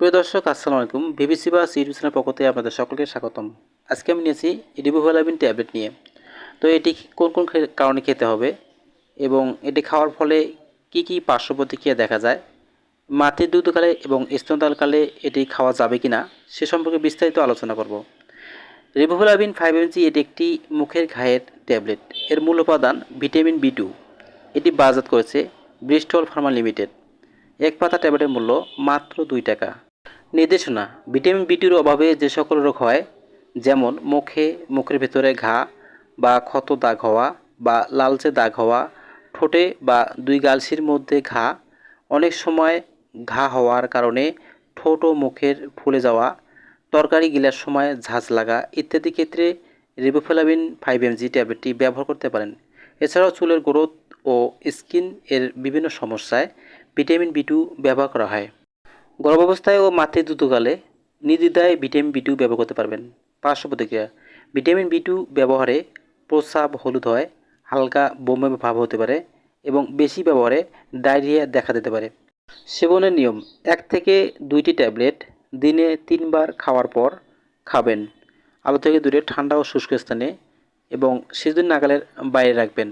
প্রিয় দর্শক, আসসালামু আলাইকুম। বিবিসি বাস ইউটিউব চ্যানেল পক্ষ থেকে আপনাদের সকলকে স্বাগতম। আজকে আমি নিয়েছি রিবোভ্যালামিন ট্যাবলেট নিয়ে। তো এটি কোন কোন কারণে খেতে হবে এবং এটি খাওয়ার ফলে কি কি পার্শ্ব প্রতিক্রিয়া দেখা যায় মাতৃ দুধকালে এবং স্তনদালকালে এটি খাওয়া যাবে কি না সে সম্পর্কে বিস্তারিত আলোচনা করব। রিবোভ্যালামিন ফাইভ এমজি এটি একটি মুখের ঘায়ের ট্যাবলেট। এর মূল উপাদান ভিটামিন বি টু। এটি বাজাত করেছে ব্রিস্টল ফার্মা লিমিটেড। এক পাতা ট্যাবলেটের মূল্য মাত্র দুই টাকা। নির্দেশনা, ভিটামিন বিটির অভাবে যে সকল রোগ হয়, যেমন মুখে, মুখের ভেতরে ঘা বা ক্ষত দাগ হওয়া বা লালচে দাগ হওয়া, ঠোঁটে বা দুই গালসির মধ্যে ঘা, অনেক সময় ঘা হওয়ার কারণে ঠোঁট ও মুখের ফুলে যাওয়া, তরকারি গিলার সময় ঝাঁজ লাগা ইত্যাদি ক্ষেত্রে রিবোফ্লাভিন ফাইভ এমজি ট্যাবলেটটি ব্যবহার করতে পারেন। এছাড়াও চুলের গ্রোথ ও স্কিন এর বিভিন্ন সমস্যায় ভিটামিন বি টু ব্যবহার করা হয়। গর্ভাবস্থায় ও মাতৃদুতকালে নির্দ্বিধায় ভিটামিন বি টু ব্যবহার করতে পারবেন। পার্শ্ব প্রতিক্রিয়া, ভিটামিন বি টু ব্যবহারে প্রস্রাব হলুদ হয়, হালকা বমি ভাব হতে পারে এবং বেশি ব্যবহারে ডায়রিয়া দেখা দিতে পারে। সেবনের নিয়ম, এক থেকে দুইটি ট্যাবলেট দিনে তিনবার খাওয়ার পর খাবেন। আলো থেকে দূরে ঠান্ডা ও শুষ্ক স্থানে এবং সেদিন নাগালের বাইরে রাখবেন।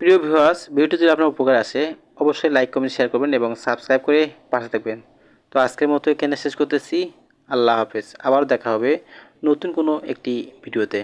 প্রিয় ভিউয়ার্স, ভিডিওটি যদি আপনার উপকার আসে, অবশ্যই লাইক কমেন্ট শেয়ার করবেন এবং সাবস্ক্রাইব করে পাশে থাকবেন। তো আজকের মতো এখানে শেষ করতেছি। আল্লাহ হাফেজ। আবার দেখা হবে নতুন কোনো একটি ভিডিওতে।